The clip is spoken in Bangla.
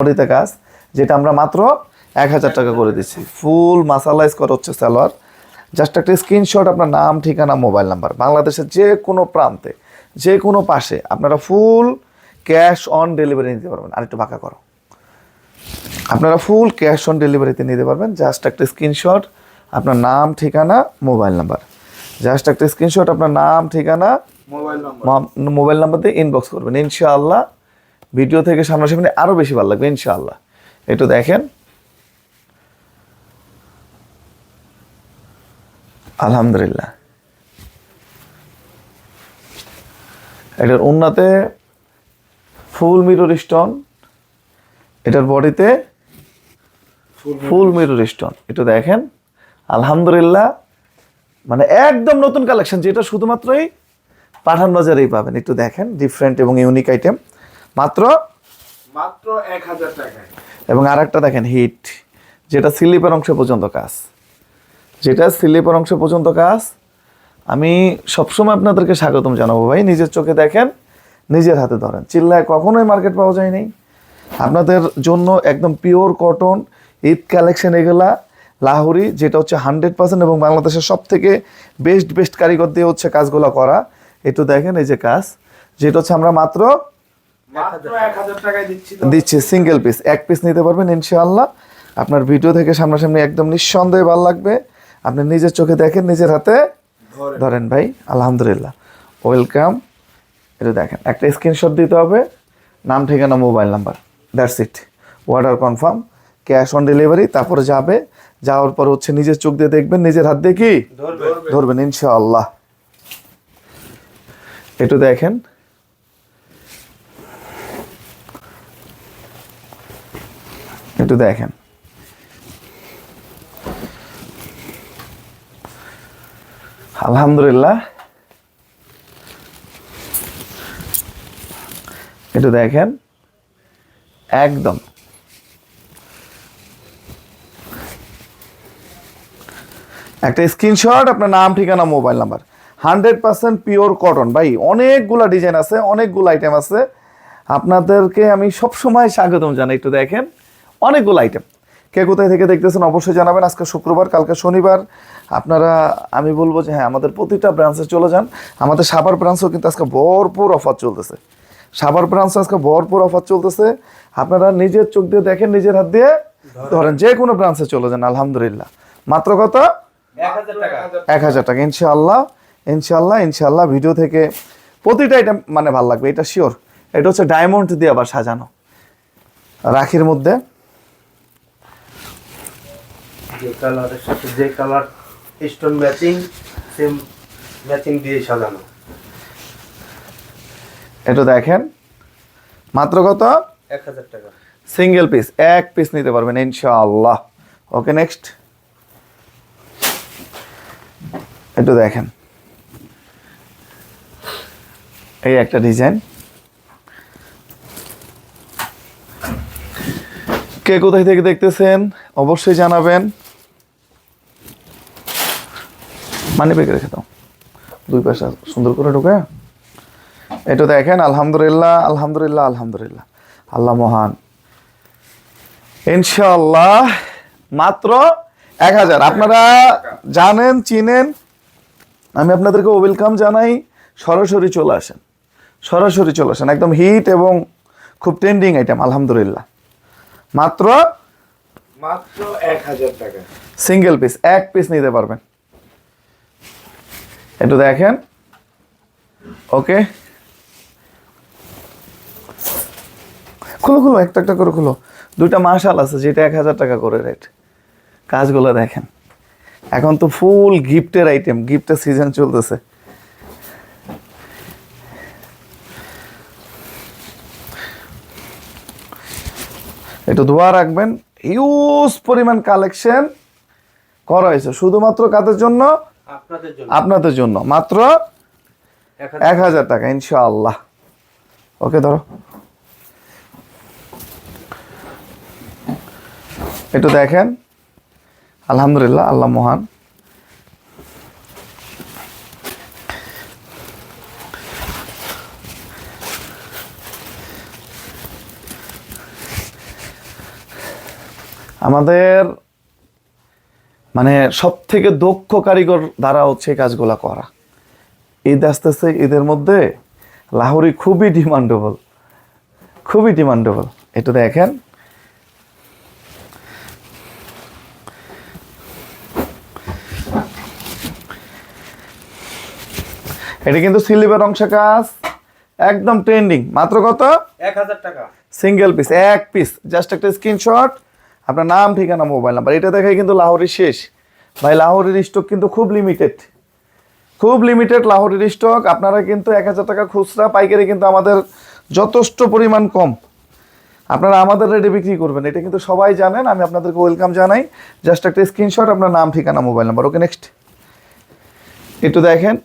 বডিতে কাজ যেটা আমরা মাত্র এক হাজার টাকা করে দিচ্ছি। ফুল মাসালাইজ করা হচ্ছে সালোয়ার। জাস্ট একটা স্ক্রিনশট আপনার নাম ঠিকানা মোবাইল নাম্বার। বাংলাদেশের যে কোনো প্রান্তে যে কোনো পাশে আপনারা ফুল ক্যাশ অন ডেলিভারি নিতে পারবেন। আরেকটু বাঁকা করো। আপনারা ফুল ক্যাশ অন ডেলিভারিতে নিতে পারবেন। জাস্ট একটা স্ক্রিনশট আপনার নাম ঠিকানা মোবাইল নাম্বার। জাস্ট একটা স্ক্রিনশট আপনার নাম ঠিকানা মোবাইল নাম্বার। মোবাইল নাম্বার দিয়ে ইনবক্স করবেন। ইনশাআল্লাহ ভিডিও থেকে সামনাসামনি আরও বেশি ভালো লাগবে ইনশাআল্লাহ। একটু দেখেন। আলহামদুলিল্লাহ। এটার উন্নাতে ফুল মিরর স্টোন এটার বডিতে ফুল মিরর স্টোন। একটু দেখেন। আলহামদুলিল্লাহ মানে একদম নতুন কালেকশন যেটা শুধুমাত্রই পাঠান বাজারেই পাবেন। একটু দেখেন ডিফারেন্ট এবং ইউনিক আইটেম মাত্র? মাত্র এক হাজার টাকায়। এবং আর একটা দেখেন হিট যেটা স্লিপের অংশ পর্যন্ত কাজ। যেটা স্লিপের অংশ পর্যন্ত কাজ আমি সবসময় আপনাদেরকে স্বাগতম জানাব ভাই। নিজের চোখে দেখেন নিজের হাতে ধরেন। চিল্লায় কখনোই মার্কেট পাওয়া যায়নি আপনাদের জন্য একদম পিওর কটন ঈদ কালেকশন এগুলা লাহুরি যেটা হচ্ছে হান্ড্রেড পার্সেন্ট এবং বাংলাদেশের সব থেকে বেস্ট বেস্ট কারিগর দিয়ে হচ্ছে কাজগুলো করা। একটু দেখেন এই যে কাজ। যেটা হচ্ছে আমরা মাত্র দিচ্ছি সিঙ্গেল পিস এক পিস নিতে পারবেন ইনশাআল্লাহ। আপনার ভিডিও থেকে সামনাসামনি একদম নিঃসন্দেহে ভালো লাগবে। আপনি নিজের চোখে দেখেন নিজের হাতে ধরেন। ভাই আলহামদুলিল্লাহ। ওয়েলকাম এটা দেখেন একটা স্ক্রিনশট দিতে হবে। নাম ঠিকানা mobile number that's it order confirm cash on delivery তারপরে যাবে। যাওয়ার পর হচ্ছে নিজের চোখ দিয়ে দেখবেন নিজের হাত দিয়ে কি? ধরবেন ইনশাআল্লাহ। একটু দেখেন। একটু দেখেন। আলহামদুলিল্লাহ। একটু দেখেন। একদম। একটা স্ক্রিনশট, আপনার নাম, ঠিকানা, mobile number. Hundred percent pure cotton. ভাই, অনেকগুলা ডিজাইন আছে, অনেকগুলো আইটেম আছে। আপনাদেরকে আমি সবসময় স্বাগতম জানাই, একটু দেখেন। অনেকগুলো আইটেম কে কোথায় থেকে দেখতেছেন অবশ্যই জানাবেন। আজকে শুক্রবার, কালকে শনিবার। আপনারা, আমি বলব যে হ্যাঁ আমাদের প্রতিটা ব্রাঞ্চে চলে যান। আমাদের সাভার ব্রাঞ্চেও কিন্তু আজকে ভরপুর অফার চলতেছে। সাভার ব্রাঞ্চে আজকে ভরপুর অফার চলতেছে। আপনারা নিজের চোখ দিয়ে দেখেন, নিজের হাত দিয়ে ধরেন যে কোনো ব্রাঞ্চে চলে যান, আলহামদুলিল্লাহ। মাত্র কত? এক হাজার টাকা। ইনশাআল্লাহ ইনশাআল্লাহ ইনশাআল্লাহ ভিডিও থেকে প্রতিটা আইটেম মানে ভালো লাগবে, এটা শিওর এটা হচ্ছে ডায়মন্ড দিয়ে আবার সাজানো। রাখির মধ্যে। যে কালারের সাথে যে colour stone matching same matching দিয়ে সাজানো। এটা দেখেন। মাত্র কত? এক হাজার টাকা। সিঙ্গেল পিস এক পিস নিতে পারবেন ইনশাআল্লাহ। ওকে নেক্সট একটু দেখেন। এই একটা ডিজাইন কে কোথায় থেকে দেখতেছেন অবশ্যই জানাবেন। মানি ব্যাগে রেখে দাও। দুই পয়সা সুন্দর করে ঢুকে। এটা দেখেন আলহামদুলিল্লাহ আলহামদুলিল্লাহ আলহামদুলিল্লাহ। আল্লাহ মহান। ইনশাআল্লাহ মাত্র এক হাজার। আপনারা জানেন চিনেন আমি আপনাদেরকে ওয়েলকাম জানাই সরাসরি চলে আসেন। সরাসরি চলে আসেন। একদম হিট এবং খুব ট্রেন্ডিং আইটেম আলহামদুলিল্লাহ। মাত্র মাত্র এক হাজার টাকা। সিঙ্গেল পিস এক পিস নিতে পারবেন। একটু দেখেন। ওকে। খুলো খুলো, একটা একটা করে খুলো। দুইটা মাসাল আছে যেটা এক হাজার টাকা করে রেট কাজগুলো দেখেন। এখন তো ফুল গিফটের আইটেম গিফটের সিজন চলতেছে। একটু ধোয়া রাখবেন। হিউজ পরিমাণ কালেকশন করা হয়েছে। শুধুমাত্র কাদের জন্য? আপনাদের জন্য। মাত্র এক হাজার টাকা ইনশাআল্লাহ। ওকে ধরো। একটু দেখেন। আলহামদুলিল্লাহ আল্লাহ মহান। আমাদের মানে সব থেকে দক্ষ কারিগর দ্বারা হচ্ছে কাজগুলা করা। ঈদ আসতেছে ঈদের মধ্যে লাহোরি খুবই ডিমান্ডেবল খুবই ডিমান্ডেবল এটা দেখেন। এটা কিন্তু সিলিভার অংশ কাজ। একদম ট্রেন্ডিং মাত্র কত? এক হাজার টাকা। সিঙ্গেল পিস এক পিস জাস্ট একটা স্ক্রিনশট আপনার নাম, ঠিকানা, মোবাইল নাম্বার, এটা দেখাই কিন্তু লাহোরের শেষ। ভাই, লাহোরের স্টক কিন্তু খুব লিমিটেড খুব লিমিটেড লাহোরের স্টক আপনারা কিন্তু এক হাজার টাকা খুচরা পাইকারি কিন্তু আমাদের যথেষ্ট পরিমাণ কম। আপনারা আমাদের রেটে বিক্রি করবেন। এটা কিন্তু সবাই জানেন, আমি আপনাদেরকে ওয়েলকাম জানাই। জাস্ট একটা স্ক্রিনশট আপনার নাম, ঠিকানা, মোবাইল নাম্বার। ওকে নেক্সট একটু দেখেন।